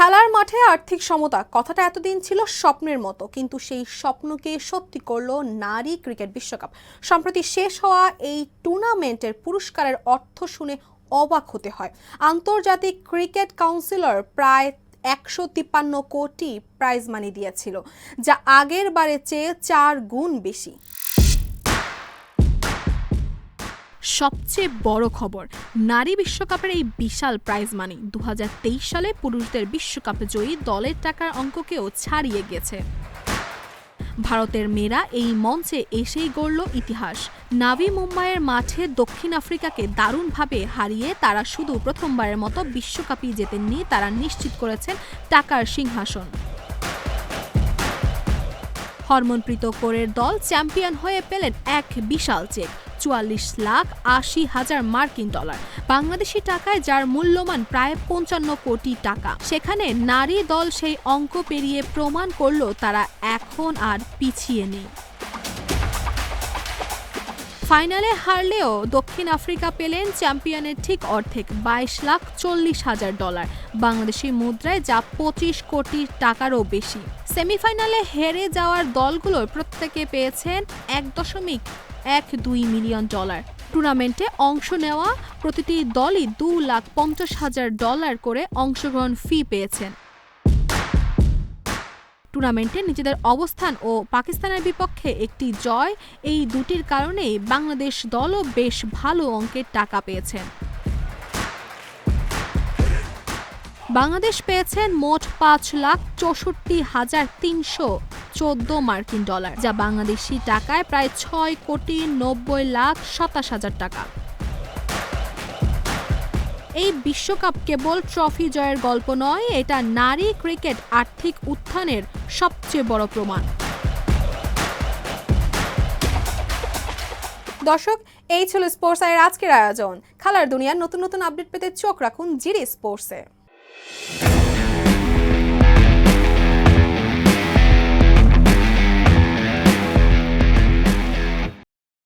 খেলার মাঠে আর্থিক সমতা, কথাটা এতদিন ছিল স্বপ্নের মতো, কিন্তু সেই স্বপ্নকে সত্যি করল নারী ক্রিকেট বিশ্বকাপ। সম্প্রতি শেষ হওয়া এই টুর্নামেন্টের পুরস্কারের অর্থ শুনে অবাক হতে হয়। আন্তর্জাতিক ক্রিকেট কাউন্সিলর প্রায় একশো তিপ্পান্ন কোটি প্রাইজ মানি দিয়েছিল, যা আগের বারের চেয়ে চার গুণ বেশি। সবচেয়ে বড় খবর। নারী বিশ্বকাপের এই বিশাল প্রাইজ মানি দু হাজার তেইশ সালে পুরুষদের বিশ্বকাপে জয়ী দলের টাকার অঙ্ককেও ছাড়িয়ে গেছে। ভারতের মেয়েরা এই মঞ্চে এসেই গড়ল ইতিহাস। নাভি মুম্বাইয়ের মাঠে দক্ষিণ আফ্রিকাকে দারুণভাবে হারিয়ে তারা শুধু প্রথমবারের মতো বিশ্বকাপই জেতেননি, তারা নিশ্চিত করেছেন টাকার সিংহাসন। হরমনপ্রীত কোরের দল চ্যাম্পিয়ন হয়ে পেলেন এক বিশাল চেক। চুয়াল্লিশ লাখ আশি হাজার মার্কিন ডলার। বাংলাদেশি টাকায় যার মূল্যমান প্রায় পঞ্চান্ন কোটি টাকা। সেখানে নারী দল সেই অঙ্ক পেরিয়ে প্রমাণ করল তারা এখন আর পিছিয়ে নেই। ফাইনালে হারলেও দক্ষিণ আফ্রিকা পেলেন চ্যাম্পিয়নের ঠিক অর্ধেক, বাইশ লাখ চল্লিশ হাজার ডলার। বাংলাদেশি মুদ্রায় যা পঁচিশ কোটি টাকারও বেশি। সেমিফাইনালে হেরে যাওয়ার দলগুলোর প্রত্যেকে পেয়েছেন এক দশমিক এক দুই মিলিয়ন ডলার। টুর্নামেন্টে অংশ নেওয়া প্রতিটি দলই দু লাখ পঞ্চাশ হাজার ডলার করে অংশগ্রহণ ফি পেয়েছেন। টুর্নামেন্টে নিজেদের অবস্থান ও পাকিস্তানের বিপক্ষে একটি জয়, এই দুটির কারণেই বাংলাদেশ দলও বেশ ভালো অঙ্কের টাকা পেয়েছেন। বাংলাদেশ পেয়েছেন মোট পাঁচ লাখ চৌষট্টি হাজার তিনশো চোদ্দ মার্কিন ডলার, যা বাংলাদেশি টাকায় প্রায় ছয় কোটি নব্বই লাখ সাতাশ হাজার টাকা। এই বিশ্বকাপ কেবল ট্রফি জয়ের গল্প নয়, এটা নারী ক্রিকেট আর্থিক উত্থানের সবচেয়ে বড় প্রমাণ। দর্শক, এই ছিল স্পোর্টস আয়ের আজকের আয়োজন। খেলার দুনিয়ার নতুন নতুন আপডেট পেতে চোখ রাখুন জিরি স্পোর্টসে। Música